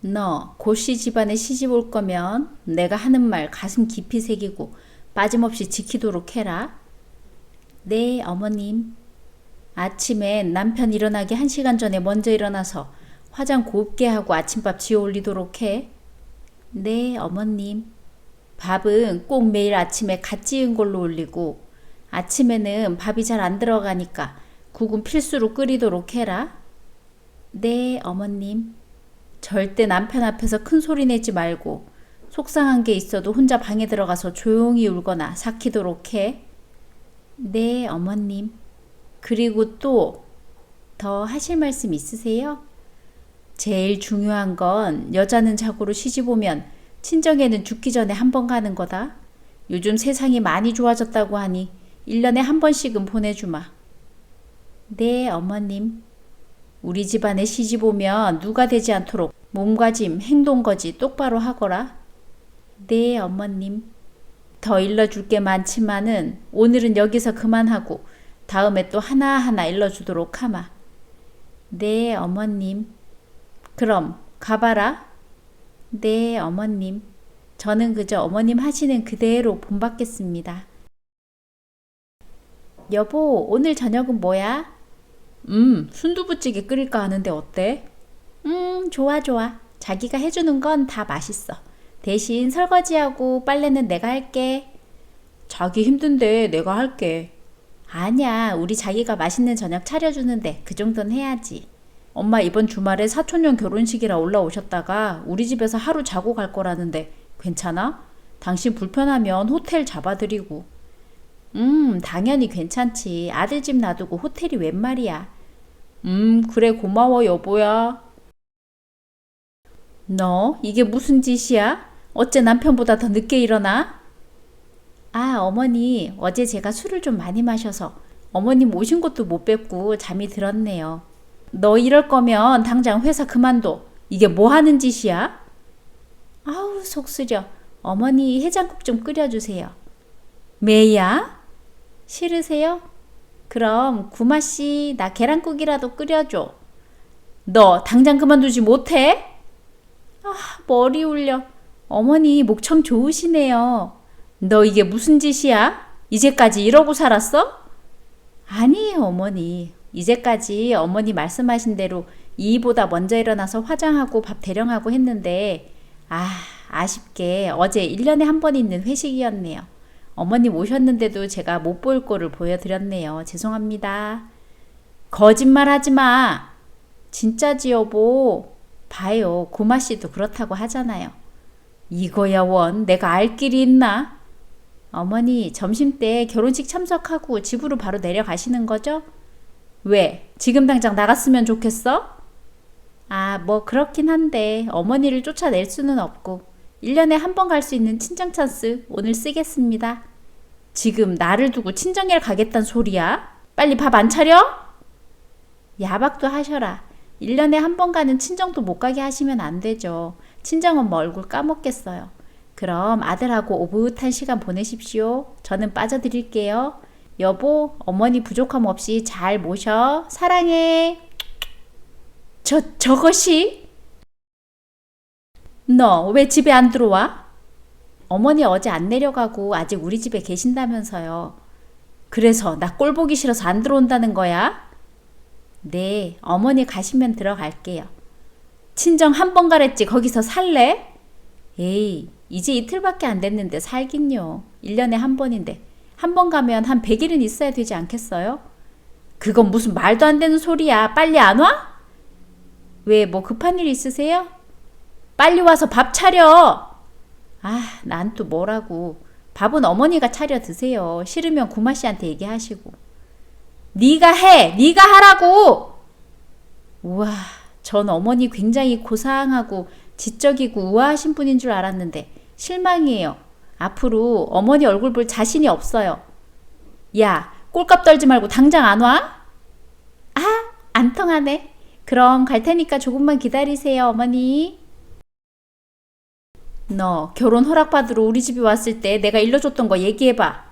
너 고씨 집안에 시집 올 거면 내가 하는 말 가슴 깊이 새기고 빠짐없이 지키도록 해라. 네, 어머님. 아침엔 남편 일어나기 한 시간 전에 먼저 일어나서 화장 곱게 하고 아침밥 지어 올리도록 해. 네, 어머님. 밥은 꼭 매일 아침에 갓 지은 걸로 올리고 아침에는 밥이 잘 안 들어가니까 국은 필수로 끓이도록 해라. 네, 어머님. 절대 남편 앞에서 큰 소리 내지 말고 속상한 게 있어도 혼자 방에 들어가서 조용히 울거나 삭히도록 해. 네, 어머님. 그리고 또 더 하실 말씀 있으세요? 제일 중요한 건 여자는 자고로 시집 오면 친정에는 죽기 전에 한 번 가는 거다. 요즘 세상이 많이 좋아졌다고 하니 1년에 한 번씩은 보내주마. 네, 어머님. 우리 집안에 시집 오면 누가 되지 않도록 몸가짐, 행동거지 똑바로 하거라. 네, 어머님. 더 일러줄 게 많지만은 오늘은 여기서 그만하고 다음에 또 하나하나 일러주도록 하마. 네, 어머님. 그럼 가봐라. 네, 어머님. 저는 그저 어머님 하시는 그대로 본받겠습니다. 여보, 오늘 저녁은 뭐야? 음, 순두부찌개 끓일까 하는데 어때? 음, 좋아, 좋아. 자기가 해주는 건 다 맛있어. 대신 설거지하고 빨래는 내가 할게. 자기 힘든데 내가 할게. 아니야, 우리 자기가 맛있는 저녁 차려주는데 그 정도는 해야지. 엄마 이번 주말에 사촌형 결혼식이라 올라오셨다가 우리 집에서 하루 자고 갈 거라는데 괜찮아? 당신 불편하면 호텔 잡아드리고. 음, 당연히 괜찮지. 아들 집 놔두고 호텔이 웬 말이야. 음, 그래, 고마워, 여보야. 너, 이게 무슨 짓이야? 어째 남편보다 더 늦게 일어나? 아, 어머니, 어제 제가 술을 좀 많이 마셔서 어머님 오신 것도 못 뵙고 잠이 들었네요. 너 이럴 거면 당장 회사 그만둬. 이게 뭐 하는 짓이야? 아우, 속 쓰려. 어머니 해장국 좀 끓여주세요. 매야? 싫으세요? 그럼 구마씨 나 계란국이라도 끓여줘. 너 당장 그만두지 못해? 아 머리 울려. 어머니 목청 좋으시네요. 너 이게 무슨 짓이야? 이제까지 이러고 살았어? 아니에요 어머니. 이제까지 어머니 말씀하신 대로 이보다 먼저 일어나서 화장하고 밥 대령하고 했는데 아 아쉽게 어제 1년에 한 번 있는 회식이었네요. 어머님 오셨는데도 제가 못 볼 거를 보여드렸네요. 죄송합니다. 거짓말 하지 마. 진짜지 여보. 봐요. 고마 씨도 그렇다고 하잖아요. 이거야 원. 내가 알 길이 있나? 어머니 점심 때 결혼식 참석하고 집으로 바로 내려가시는 거죠? 왜? 지금 당장 나갔으면 좋겠어? 아, 뭐 그렇긴 한데 어머니를 쫓아낼 수는 없고 1년에 한 번 갈 수 있는 친정 찬스 오늘 쓰겠습니다. 지금 나를 두고 친정에 가겠단 소리야? 빨리 밥 안 차려? 야박도 하셔라. 1년에 한 번 가는 친정도 못 가게 하시면 안 되죠. 친정은 뭐 얼굴 까먹겠어요. 그럼 아들하고 오붓한 시간 보내십시오. 저는 빠져드릴게요. 여보, 어머니 부족함 없이 잘 모셔. 사랑해. 저, 저것이? 너 왜 집에 안 들어와? 어머니 어제 안 내려가고 아직 우리 집에 계신다면서요. 그래서 나 꼴 보기 싫어서 안 들어온다는 거야? 네, 어머니 가시면 들어갈게요. 친정 한 번 가랬지 거기서 살래? 에이, 이제 이틀밖에 안 됐는데 살긴요. 1년에 한 번인데 한 번 가면 한 100일은 있어야 되지 않겠어요? 그건 무슨 말도 안 되는 소리야. 빨리 안 와? 왜 뭐 급한 일 있으세요? 빨리 와서 밥 차려. 아, 난 또 뭐라고. 밥은 어머니가 차려 드세요. 싫으면 구마 씨한테 얘기하시고. 네가 해. 네가 하라고. 우와, 전 어머니 굉장히 고상하고 지적이고 우아하신 분인 줄 알았는데 실망이에요. 앞으로 어머니 얼굴 볼 자신이 없어요. 야, 꼴값 떨지 말고 당장 안 와? 아, 안 통하네. 그럼 갈 테니까 조금만 기다리세요, 어머니. 너 결혼 허락받으러 우리 집에 왔을 때 내가 일러줬던 거 얘기해봐.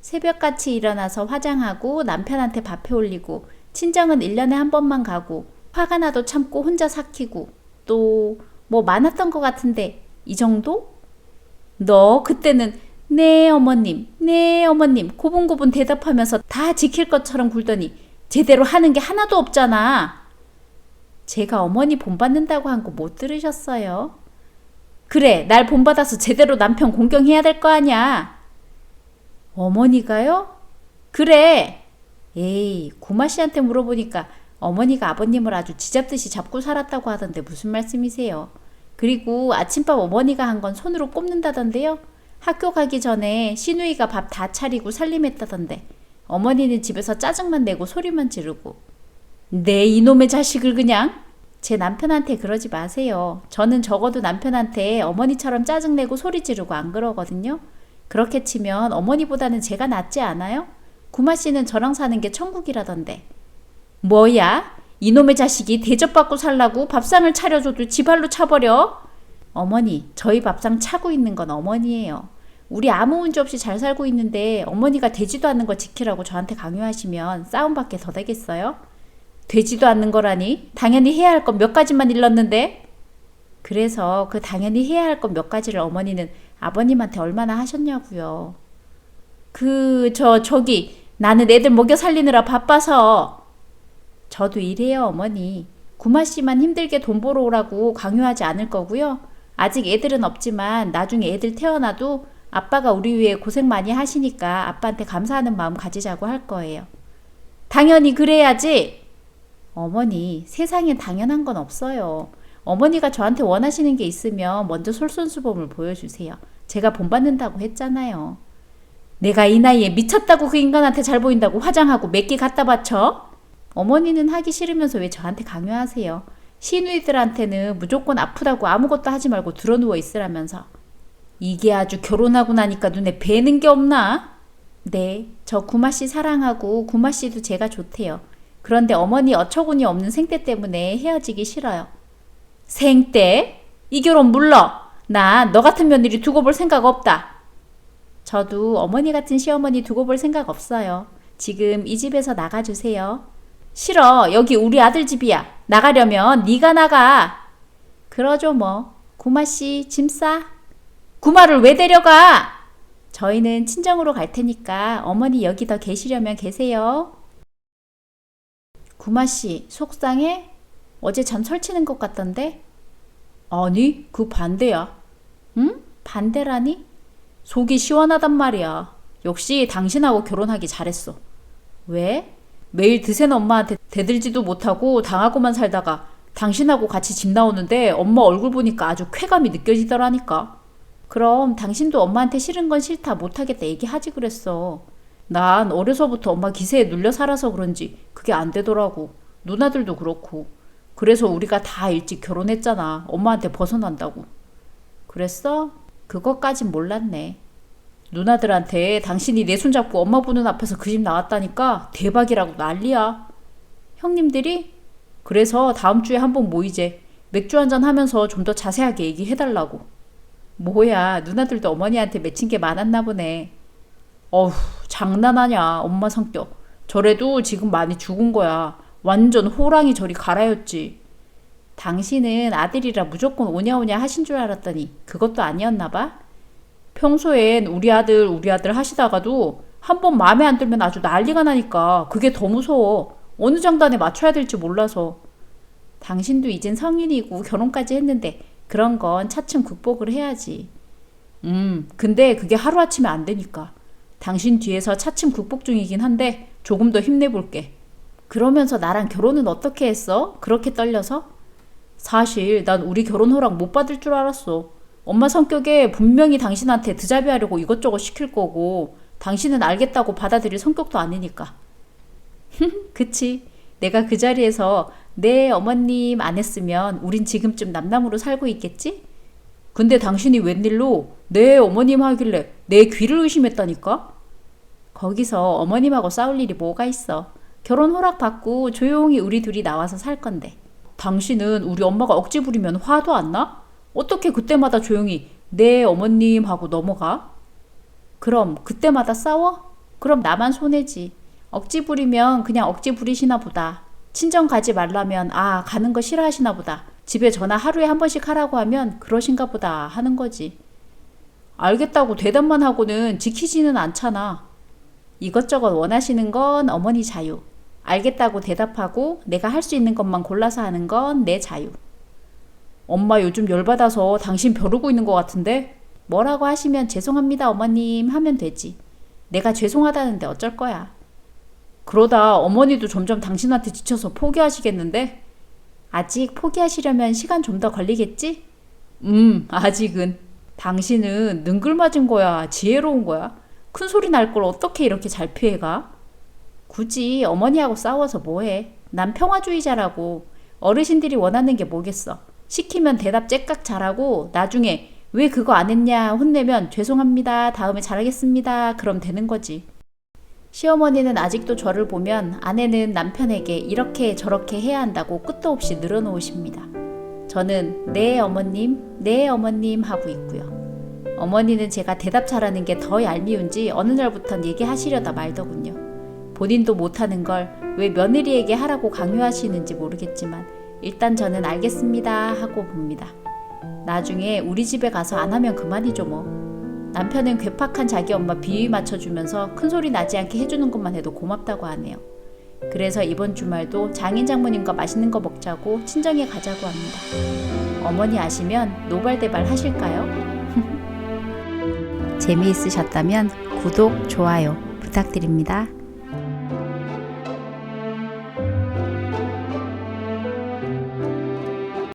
새벽같이 일어나서 화장하고 남편한테 밥해 올리고 친정은 1년에 한 번만 가고 화가 나도 참고 혼자 삭히고 또 뭐 많았던 것 같은데 이 정도? 너 그때는 네 어머님, 네 어머님 고분고분 대답하면서 다 지킬 것처럼 굴더니 제대로 하는 게 하나도 없잖아. 제가 어머니 본받는다고 한 거 못 들으셨어요? 그래, 날 본받아서 제대로 남편 공경해야 될 거 아니야. 어머니가요? 그래. 에이, 구마 씨한테 물어보니까 어머니가 아버님을 아주 지잡듯이 잡고 살았다고 하던데 무슨 말씀이세요? 그리고 아침밥 어머니가 한 건 손으로 꼽는다던데요? 학교 가기 전에 시누이가 밥 다 차리고 살림했다던데 어머니는 집에서 짜증만 내고 소리만 지르고 내 이놈의 자식을 그냥 제 남편한테 그러지 마세요. 저는 적어도 남편한테 어머니처럼 짜증내고 소리 지르고 안 그러거든요. 그렇게 치면 어머니보다는 제가 낫지 않아요? 구마 씨는 저랑 사는 게 천국이라던데. 뭐야? 이놈의 자식이 대접받고 살라고 밥상을 차려줘도 지발로 차버려? 어머니, 저희 밥상 차고 있는 건 어머니예요. 우리 아무 문제 없이 잘 살고 있는데 어머니가 되지도 않는 거 지키라고 저한테 강요하시면 싸움밖에 더 되겠어요? 되지도 않는 거라니? 당연히 해야 할건몇 가지만 일렀는데? 그래서 그 당연히 해야 할건몇 가지를 어머니는 아버님한테 얼마나 하셨냐고요. 그, 저, 저기, 나는 애들 먹여 살리느라 바빠서. 저도 이래요, 어머니. 구마 씨만 힘들게 돈 벌어 오라고 강요하지 않을 거고요. 아직 애들은 없지만 나중에 애들 태어나도 아빠가 우리 위해 고생 많이 하시니까 아빠한테 감사하는 마음 가지자고 할 거예요. 당연히 그래야지. 어머니, 세상에 당연한 건 없어요. 어머니가 저한테 원하시는 게 있으면 먼저 솔선수범을 보여주세요. 제가 본받는다고 했잖아요. 내가 이 나이에 미쳤다고 그 인간한테 잘 보인다고 화장하고 몇 개 갖다 바쳐? 어머니는 하기 싫으면서 왜 저한테 강요하세요? 시누이들한테는 무조건 아프다고 아무것도 하지 말고 드러누워 있으라면서. 이게 아주 결혼하고 나니까 눈에 뵈는 게 없나? 네, 저 구마 씨 사랑하고 구마 씨도 제가 좋대요. 그런데 어머니 어처구니 없는 생떼 때문에 헤어지기 싫어요. 생떼? 이 결혼 물러! 나 너 같은 며느리 두고 볼 생각 없다. 저도 어머니 같은 시어머니 두고 볼 생각 없어요. 지금 이 집에서 나가주세요. 싫어. 여기 우리 아들 집이야. 나가려면 네가 나가. 그러죠 뭐. 구마 씨 짐 싸. 구마를 왜 데려가? 저희는 친정으로 갈 테니까 어머니 여기 더 계시려면 계세요. 구마 씨 속상해? 어제 잠 설치는 것 같던데? 아니, 그 반대야. 응? 반대라니? 속이 시원하단 말이야. 역시 당신하고 결혼하기 잘했어. 왜? 매일 드센 엄마한테 대들지도 못하고 당하고만 살다가 당신하고 같이 집 나오는데 엄마 얼굴 보니까 아주 쾌감이 느껴지더라니까. 그럼 당신도 엄마한테 싫은 건 싫다 못하겠다 얘기하지 그랬어. 난 어려서부터 엄마 기세에 눌려 살아서 그런지 그게 안 되더라고. 누나들도 그렇고. 그래서 우리가 다 일찍 결혼했잖아. 엄마한테 벗어난다고. 그랬어? 그것까진 몰랐네. 누나들한테 당신이 내 손잡고 엄마 보는 앞에서 그 집 나왔다니까 대박이라고 난리야. 형님들이? 그래서 다음 주에 한번 모이재. 맥주 한잔 하면서 좀 더 자세하게 얘기해달라고. 뭐야, 누나들도 어머니한테 맺힌 게 많았나 보네. 어휴, 장난하냐, 엄마 성격. 저래도 지금 많이 죽은 거야. 완전 호랑이 저리 갈아였지. 당신은 아들이라 무조건 오냐오냐 하신 줄 알았더니 그것도 아니었나 봐. 평소엔 우리 아들 우리 아들 하시다가도 한 번 마음에 안 들면 아주 난리가 나니까 그게 더 무서워. 어느 장단에 맞춰야 될지 몰라서. 당신도 이젠 성인이고 결혼까지 했는데 그런 건 차츰 극복을 해야지. 음, 근데 그게 하루아침에 안 되니까. 당신 뒤에서 차츰 극복 중이긴 한데 조금 더 힘내볼게. 그러면서 나랑 결혼은 어떻게 했어? 그렇게 떨려서? 사실 난 우리 결혼 허락 못 받을 줄 알았어. 엄마 성격에 분명히 당신한테 드자비 하려고 이것저것 시킬 거고 당신은 알겠다고 받아들일 성격도 아니니까. 그치. 내가 그 자리에서 네 어머님 안 했으면 우린 지금쯤 남남으로 살고 있겠지? 근데 당신이 웬일로 네 어머님 하길래 내 귀를 의심했다니까? 거기서 어머님하고 싸울 일이 뭐가 있어. 결혼 허락 받고 조용히 우리 둘이 나와서 살 건데. 당신은 우리 엄마가 억지 부리면 화도 안 나? 어떻게 그때마다 조용히 네 어머님 하고 넘어가? 그럼 그때마다 싸워? 그럼 나만 손해지. 억지 부리면 그냥 억지 부리시나 보다. 친정 가지 말라면 아 가는 거 싫어하시나 보다. 집에 전화 하루에 한 번씩 하라고 하면 그러신가 보다 하는 거지. 알겠다고 대답만 하고는 지키지는 않잖아. 이것저것 원하시는 건 어머니 자유. 알겠다고 대답하고 내가 할 수 있는 것만 골라서 하는 건 내 자유. 엄마 요즘 열받아서 당신 벼르고 있는 것 같은데? 뭐라고 하시면 죄송합니다 어머님 하면 되지. 내가 죄송하다는데 어쩔 거야. 그러다 어머니도 점점 당신한테 지쳐서 포기하시겠는데? 아직 포기하시려면 시간 좀 더 걸리겠지? 음, 아직은. 당신은 능글맞은 거야, 지혜로운 거야. 큰 소리 날 걸 어떻게 이렇게 잘 피해가? 굳이 어머니하고 싸워서 뭐해? 난 평화주의자라고. 어르신들이 원하는 게 뭐겠어? 시키면 대답 째깍 잘하고 나중에 왜 그거 안 했냐 혼내면 죄송합니다. 다음에 잘하겠습니다. 그럼 되는 거지. 시어머니는 아직도 저를 보면 아내는 남편에게 이렇게 저렇게 해야 한다고 끝도 없이 늘어놓으십니다. 저는 네 어머님, 네 어머님 하고 있고요. 어머니는 제가 대답 잘하는 게 더 얄미운지 어느 날부턴 얘기하시려다 말더군요. 본인도 못하는 걸 왜 며느리에게 하라고 강요하시는지 모르겠지만 일단 저는 알겠습니다 하고 봅니다. 나중에 우리 집에 가서 안 하면 그만이죠 뭐. 남편은 괴팍한 자기 엄마 비위 맞춰주면서 큰 소리 나지 않게 해주는 것만 해도 고맙다고 하네요. 그래서 이번 주말도 장인 장모님과 맛있는 거 먹자고 친정에 가자고 합니다. 어머니 아시면 노발대발 하실까요? 재미있으셨다면 구독, 좋아요 부탁드립니다.